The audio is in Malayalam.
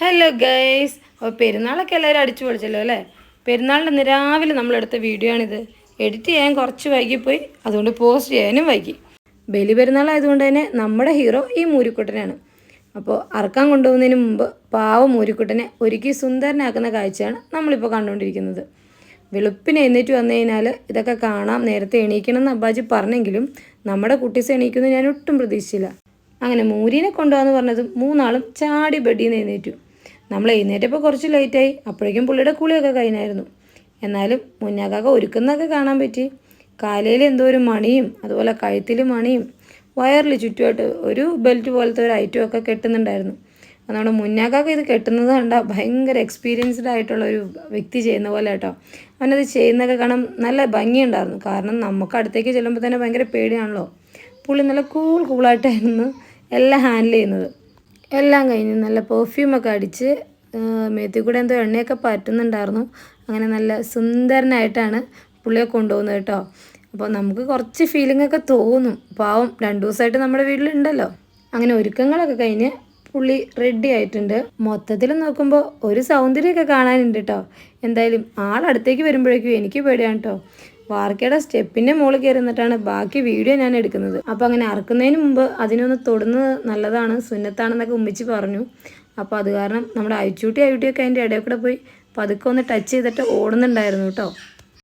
ഹലോ ഗൈസ് അപ്പോൾ പെരുന്നാളൊക്കെ എല്ലാവരും അടിച്ചു പൊളിച്ചല്ലോ അല്ലേ? പെരുന്നാളിന്റെ അന്ന് രാവിലെ നമ്മളെടുത്ത വീഡിയോ ആണിത്. എഡിറ്റ് ചെയ്യാൻ കുറച്ച് വൈകിപ്പോയി. അതുകൊണ്ട് പോസ്റ്റ് ചെയ്യാനും വൈകി. ബലി പെരുന്നാളായതുകൊണ്ട് തന്നെ നമ്മുടെ ഹീറോ ഈ മൂരിക്കുട്ടനാണ്. അപ്പോൾ അറക്കാൻ കൊണ്ടുപോകുന്നതിന് മുമ്പ് പാവ മൂരിക്കുട്ടനെ ഒരുക്കി സുന്ദരനാക്കുന്ന കാഴ്ചയാണ് നമ്മളിപ്പോൾ കണ്ടുകൊണ്ടിരിക്കുന്നത്. വെളുപ്പിന് എഴുന്നേറ്റ് വന്നു കഴിഞ്ഞാൽ ഇതൊക്കെ കാണാം നേരത്തെ എണീക്കണം എന്ന് അബ്ബാജി പറഞ്ഞെങ്കിലും നമ്മുടെ കുട്ടീസ് എണീക്കുന്നത് ഞാൻ ഒട്ടും പ്രതീക്ഷിച്ചില്ല. അങ്ങനെ മൂരിനെ കൊണ്ടുപോകാന്ന് പറഞ്ഞത് മൂന്നാളും ചാടി ബെഡിയിൽ നിന്ന് എഴുന്നേറ്റു. നമ്മൾ എഴുന്നേറ്റപ്പോൾ കുറച്ച് ലേറ്റായി അപ്പോഴേക്കും പുള്ളിയുടെ കുളിയൊക്കെ കഴിഞ്ഞായിരുന്നു. എന്നാലും മുന്നാക്കാക്ക ഒരുക്കുന്നതൊക്കെ കാണാൻ പറ്റി. കാലയിൽ എന്തോ ഒരു മണിയും അതുപോലെ കഴുത്തിൽ മണിയും വയറിൽ ചുറ്റുമായിട്ട് ഒരു ബെൽറ്റ് പോലത്തെ ഒരു ഐറ്റം ഒക്കെ കെട്ടുന്നുണ്ടായിരുന്നു. അതുകൊണ്ട് മുന്നാക്കാക്ക ഇത് കെട്ടുന്നത് കണ്ട ഭയങ്കര എക്സ്പീരിയൻസ്ഡ് ആയിട്ടുള്ള ഒരു വ്യക്തി ചെയ്യുന്ന പോലെ കേട്ടോ അവനത് ചെയ്യുന്നൊക്കെ കാണാൻ നല്ല ഭംഗിയുണ്ടായിരുന്നു. കാരണം നമുക്ക് അടുത്തേക്ക് ചെല്ലുമ്പോൾ തന്നെ ഭയങ്കര പേടിയാണല്ലോ. പുള്ളി നല്ല കൂൾ കൂളായിട്ടായിരുന്നു എല്ലാം ഹാൻഡിൽ ചെയ്യുന്നത്. എല്ലാം കഴിഞ്ഞ് നല്ല പെർഫ്യൂമൊക്കെ അടിച്ച് മേത്തി കൂടെ എന്തോ എണ്ണയൊക്കെ പറ്റുന്നുണ്ടായിരുന്നു. അങ്ങനെ നല്ല സുന്ദരനായിട്ടാണ് പുള്ളിയെ കൊണ്ടുപോകുന്നത് കേട്ടോ. അപ്പോൾ നമുക്ക് കുറച്ച് ഫീലിംഗ് ഒക്കെ തോന്നും. പാവം രണ്ടു ദിവസമായിട്ട് നമ്മുടെ വീട്ടിലുണ്ടല്ലോ. അങ്ങനെ ഒരുക്കങ്ങളൊക്കെ കഴിഞ്ഞ് പുള്ളി റെഡി ആയിട്ടുണ്ട്. മൊത്തത്തിൽ നോക്കുമ്പോൾ ഒരു സൗന്ദര്യമൊക്കെ കാണാനുണ്ട് കേട്ടോ. എന്തായാലും ആളടുത്തേക്ക് വരുമ്പോഴേക്കും എനിക്ക് പേടിയാണ് കേട്ടോ. വാർക്കയുടെ സ്റ്റെപ്പിന്റെ മുകളിൽ കയറി നിന്നിട്ടാണ് ബാക്കി വീഡിയോ ഞാൻ എടുക്കുന്നത്. അപ്പോൾ അങ്ങനെ അറക്കുന്നതിന് മുമ്പ് അതിനൊന്ന് തൊടുന്നത് നല്ലതാണ് സുന്നത്താണെന്നൊക്കെ ഉമ്മിച്ച് പറഞ്ഞു. അപ്പോൾ അത് കാരണം നമ്മുടെ അയച്ചൂട്ടി അയ്യൂട്ടിയൊക്കെ അതിന്റെ ഇടയിൽ കൂടെ പോയി പതുക്കെ ഒന്ന് ടച്ച് ചെയ്തിട്ട് ഓടുന്നുണ്ടായിരുന്നു കേട്ടോ.